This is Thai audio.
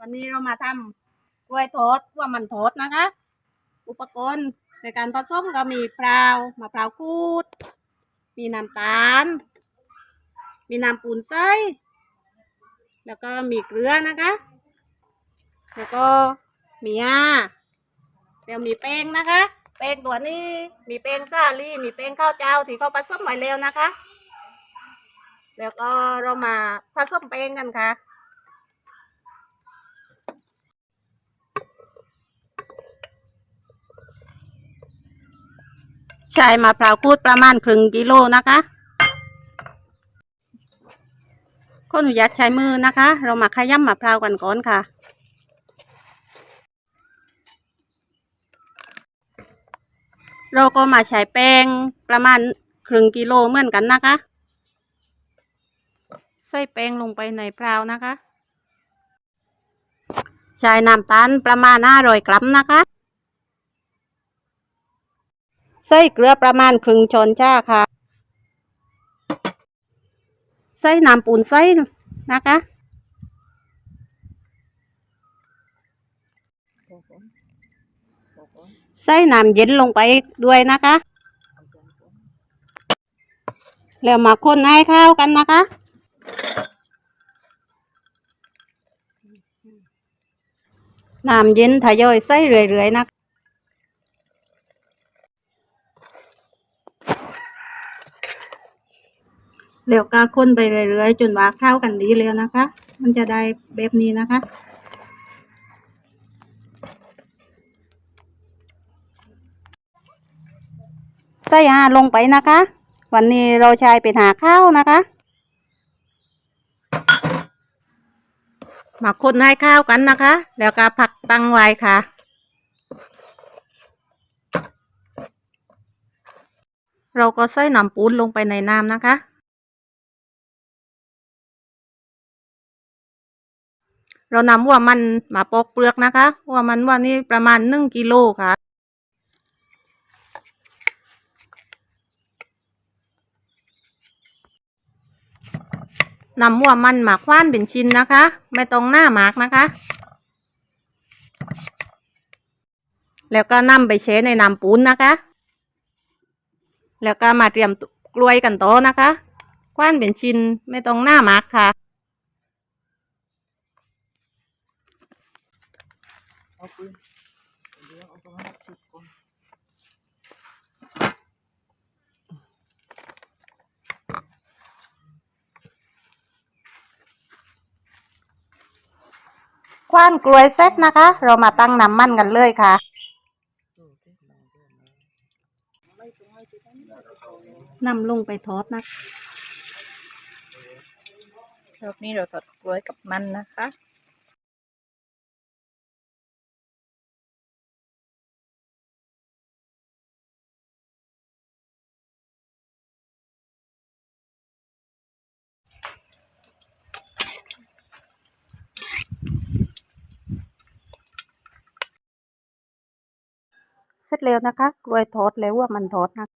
วันนี้เรามาทำกล้วยทอดว่ามันทอดนะคะ อุปกรณ์ในการผสมก็มีพราวมะพร้าวคูด มีน้ำตาล มีน้ำปูนไส้แล้วก็มีเกลือนะคะ แล้วก็มีอ่าแล้วมีแป้งนะคะ แป้งตัวนี้มีแป้งซาลี่ มีแป้งข้าวเจ้าที่เขาผสมไว้แล้วนะคะ แล้วก็เรามาผสมแป้งกันค่ะ ใช้มะพร้าวคูดประมาณครึ่งกิโลนะคะขออนุญาตใช้มือนะคะ เรามาขย้ำมะพร้าวกันก่อนค่ะ เราก็มาใช้แป้งประมาณครึ่งกิโลเหมือนกันนะคะ ใส่แป้งลงไปในพร้าวนะคะ ใช้น้ำตาลประมาณ500กรัมนะคะ ใส่เกลือประมาณครึ่งช้อนชาค่ะ ใส่น้ำปูนใส่นะคะ ใส่น้ำเย็นลงไปด้วยนะคะ แล้วมาคนให้เข้ากันนะคะน้ำเย็นทยอยใส่เรื่อยๆนะคะ แล้วก็คนไปเรื่อยๆจนว่าเข้ากันดีแล้วนะคะ มันจะได้แบบนี้นะคะ ใส่อาลงไปนะคะ วันนี้เราใช้เป็นหาข้าวนะคะ มาคนให้ข้าวกันนะคะ แล้วก็ผักตั้งไว้ค่ะเราก็ใส่น้ำปูนลงไปในน้ำนะคะ เรานำหัวมันมาปอกเปลือกนะคะ หัวมันวันนี้ประมาณหนึ่งกิโลค่ะ นำหัวมันหมากคว้านเป็นชิ้นนะคะ ไม่ต้องหน้าหมากนะคะ แล้วก็นำไปเชในน้ำปูนนะคะ แล้วก็มาเตรียมกล้วยกันโตนะคะคว้านเป็นชิ้นไม่ต้องหน้าหมากค่ะ เอาปืนเดี๋ยวเอาตรงนั้นชุดก่อนคว้านกล้วยเสร็จนะคะ เรามาตั้งน้ำมันกันเลยค่ะ นำลงไปทอดนะคะรอบนี้เราทอดกล้วยกับมันนะคะ เสร็จแล้วนะคะกล้วยทอดแล้วว่ามันทอดนะ